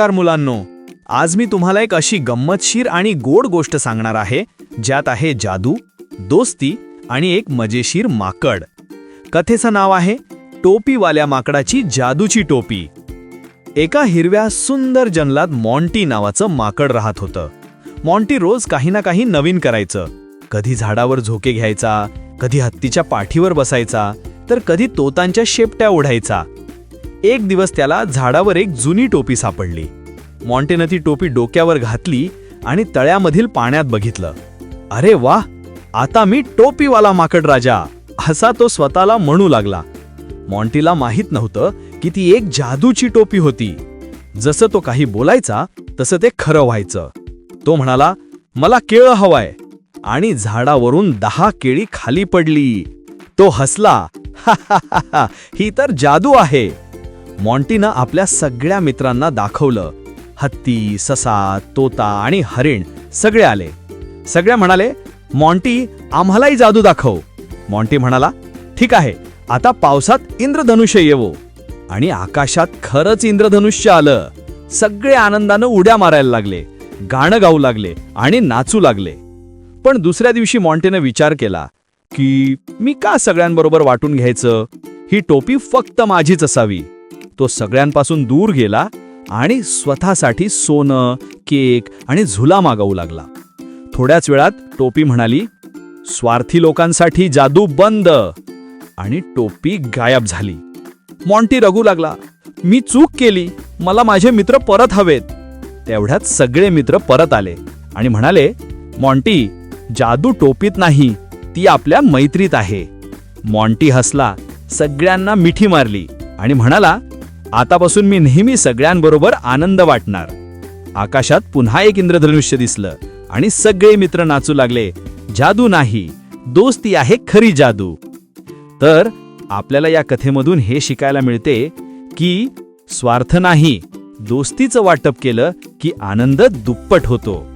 नमस्कार मुलांनो. आज मी तुम्हाला एक अशी गंमतशीर आणि गोड गोष्ट सांगणार आहे ज्यात आहे जादू दोस्ती आणि एक मजेशीर माकड. कथेचं नाव आहे टोपीवाल्या माकडाची जादूची टोपी. एका हिरव्या सुंदर जंगलात मॉन्टी नावाचं माकड राहत होतं. मॉन्टी रोज काही ना काही नवीन करायचं. कधी झाडावर झोके घ्यायचा कधी हत्तीच्या पाठीवर बसायचा तर कधी तोतांच्या शेपट्या ओढायचा. एक दिवस त्याला झाडावर एक जुनी टोपी सापडली. मॉन्टेनं ती टोपी डोक्यावर घातली आणि तळ्यामधील पाण्यात बघितलं. अरे वा! आता मी टोपीवाला माकड राजा! असा तो स्वतःला म्हणू लागला. मॉन्टीला माहीत नव्हतं की ती एक जादूची टोपी होती. जसं तो काही बोलायचा तसं ते खरं व्हायचं. तो म्हणाला मला केळं हवाय. आणि झाडावरून दहा केळी खाली पडली. तो हसला "हा, हा, हा, ही तर जादू आहे. मॉन्टीनं आपल्या सगळ्या मित्रांना दाखवलं. हत्ती ससा तोता आणि हरिण सगळे आले. सगळे म्हणाले मॉन्टी आम्हालाही जादू दाखव. मॉन्टी म्हणाला ठीक आहे आता पावसात इंद्रधनुष्य येवो. आणि आकाशात खरंच इंद्रधनुष्य आलं. सगळे आनंदानं उड्या मारायला लागले गाणं गाऊ लागले आणि नाचू लागले. पण दुसऱ्या दिवशी मॉन्टेनं विचार केला की मी का सगळ्यांबरोबर वाटून घ्यायचं? ही टोपी फक्त माझीच असावी. तो सगळ्यांपासून दूर गेला आणि स्वतःसाठी सोनं केक आणि झुला मागवू लागला. थोड्याच वेळात टोपी म्हणाली स्वार्थी लोकांसाठी जादू बंद. आणि टोपी गायब झाली. मॉन्टी रगू लागला मी चूक केली मला माझे मित्र परत हवेत. तेवढ्यात सगळे मित्र परत आले आणि म्हणाले मॉन्टी जादू टोपीत नाही ती आपल्या मैत्रीत आहे. मॉन्टी हसला सगळ्यांना मिठी मारली आणि म्हणाला आतापासून मी नेहमी सगळ्यांबरोबर आनंद वाटणार. आकाशात पुन्हा एक इंद्रधनुष्य दिसलं आणि सगळे मित्र नाचू लागले जादू नाही दोस्ती आहे खरी जादू. तर आपल्याला या कथेमधून हे शिकायला मिळते की स्वार्थ नाही दोस्तीचं वाटप केलं की आनंद दुप्पट होतो.